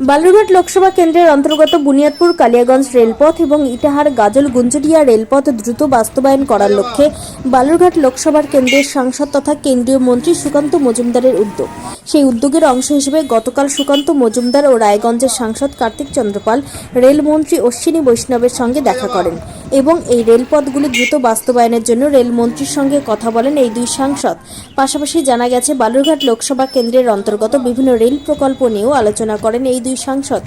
বালুরঘাট লোকসভা কেন্দ্রের অন্তর্গত বুনিয়াদপুর, কালিয়াগঞ্জ রেলপথ এবং ইটাহার, গাজল, গুঞ্জুরিয়া রেলপথ দ্রুত বাস্তবায়ন করার লক্ষ্যে বালুরঘাট লোকসভার কেন্দ্রের সাংসদ তথা কেন্দ্রীয় মন্ত্রী সুকান্ত মজুমদারের উদ্যোগ। সেই উদ্যোগের অংশ হিসেবে গতকাল সুকান্ত মজুমদার ও রায়গঞ্জের সাংসদ কার্তিক চন্দ্রপাল রেলমন্ত্রী অশ্বিনী বৈষ্ণবের সঙ্গে দেখা করেন এবং এই রেলপথগুলি দ্রুত বাস্তবায়নের জন্য রেলমন্ত্রীর সঙ্গে কথা বলেন এই দুই সাংসদ। পাশাপাশি জানা গেছে, বালুরঘাট লোকসভা কেন্দ্রের অন্তর্গত বিভিন্ন রেল প্রকল্প নিয়েও আলোচনা করেন এই দুই সাংসদ।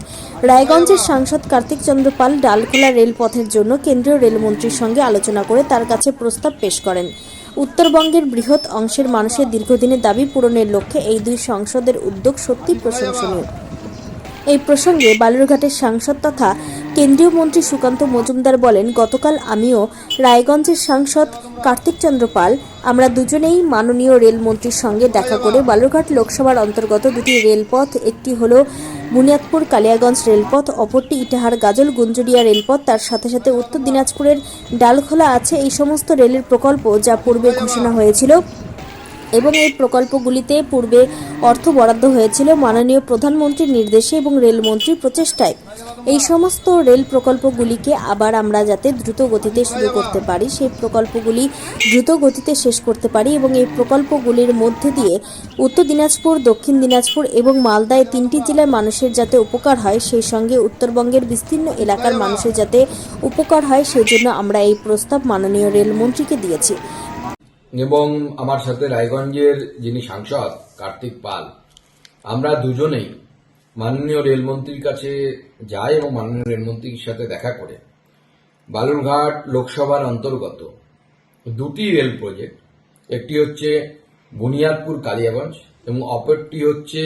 রায়গঞ্জের সাংসদ কার্তিক চন্দ্র পাল ডালখোলা রেলপথের জন্য কেন্দ্রীয় রেলমন্ত্রীর সঙ্গে আলোচনা করে তার কাছে প্রস্তাব পেশ করেন। উত্তরবঙ্গের বৃহৎ অংশের মানুষের দীর্ঘদিনের দাবি পূরণের লক্ষ্যে এই দুই সংসদের উদ্যোগ সত্যি প্রশংসনীয়। এই প্রসঙ্গে বালুরঘাটের সাংসদ তথা কেন্দ্রীয় মন্ত্রী সুকান্ত মজুমদার বলেন, গতকাল আমিও রায়গঞ্জের সাংসদ কার্তিক চন্দ্র পাল, আমরা দুজনেই মাননীয় রেলমন্ত্রীর সঙ্গে দেখা করে বালুরঘাট লোকসভার অন্তর্গত দুটি রেলপথ, একটি হলো বুনিয়াদপুর কালিয়াগঞ্জ রেলপথ, অপরটি ইটাহার গাজল গুঞ্জুরিয়া রেলপথ। তার সাথে সাথে উত্তর দিনাজপুরের ডালখোলা আছে এই সমস্ত রেলের প্রকল্প যা পূর্বে ঘোষণা হয়েছিল। এবং এই প্রকল্পগুলিতে পূর্বে অর্থ বরাদ্দ হয়েছিল মাননীয় প্রধানমন্ত্রীর নির্দেশে এবং রেলমন্ত্রীর প্রচেষ্টায়। এই সমস্ত রেল প্রকল্পগুলিকে আবার আমরা যাতে দ্রুত গতিতে শুরু করতে পারি, সেই প্রকল্পগুলি দ্রুত গতিতে শেষ করতে পারি এবং এই প্রকল্পগুলির মধ্যে দিয়ে উত্তর দিনাজপুর, দক্ষিণ দিনাজপুর এবং মালদায় তিনটি জেলার মানুষের যাতে উপকার হয়, সেই সঙ্গে উত্তরবঙ্গের বিস্তীর্ণ এলাকার মানুষের যাতে উপকার হয়, সেজন্য আমরা এই প্রস্তাব মাননীয় রেলমন্ত্রীকে দিয়েছি। এবং আমার সাথে রায়গঞ্জের যিনি সাংসদ, কার্তিক পাল, আমরা দুজনেই মাননীয় রেলমন্ত্রীর কাছে যাই এবং মাননীয় রেলমন্ত্রীর সাথে দেখা করে। বালুরঘাট লোকসভার অন্তর্গত দুটি রেল প্রজেক্ট, একটি হচ্ছে বুনিয়াদপুর কালিয়াগঞ্জ এবং অপরটি হচ্ছে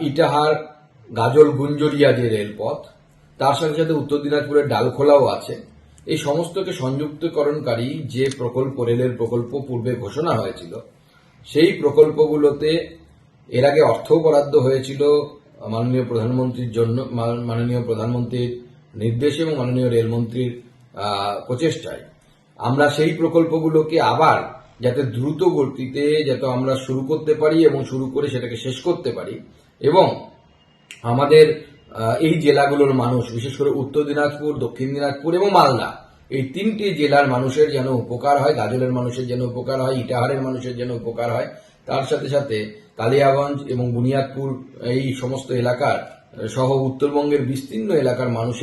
ইটাহার গাজল গুঞ্জরিয়া যে রেলপথ, তার সাথে সাথে উত্তর দিনাজপুরের ডালখোলাও আছে। এই সমস্তকে সংযুক্তকরণকারী যে প্রকল্প, রেলের প্রকল্প পূর্বে ঘোষণা হয়েছিল, সেই প্রকল্পগুলোতে এর আগে অর্থ বরাদ্দ হয়েছিল মাননীয় প্রধানমন্ত্রীর জন্য মাননীয় প্রধানমন্ত্রীর নির্দেশে এবং মাননীয় রেলমন্ত্রীর প্রচেষ্টায়। আমরা সেই প্রকল্পগুলোকে আবার যাতে দ্রুত গতিতে যাতে আমরা শুরু করতে পারি এবং শুরু করে সেটাকে শেষ করতে পারি এবং আমাদের এই জেলাগুলোর মানুষ, বিশেষ করে উত্তর দিনাজপুর, দক্ষিণ দিনাজপুর এবং মালদা, এই তিনটি জেলার মানুষের যেন উপকার হয়, গাজলের মানুষের যেন উপকার হয়, ইটাহারের মানুষের যেন উপকার হয়, তার সাথে সাথে কালিয়াগঞ্জ এবং বুনিয়াদপুর, এই সমস্ত এলাকার সহ উত্তরবঙ্গের বিস্তীর্ণ এলাকার মানুষের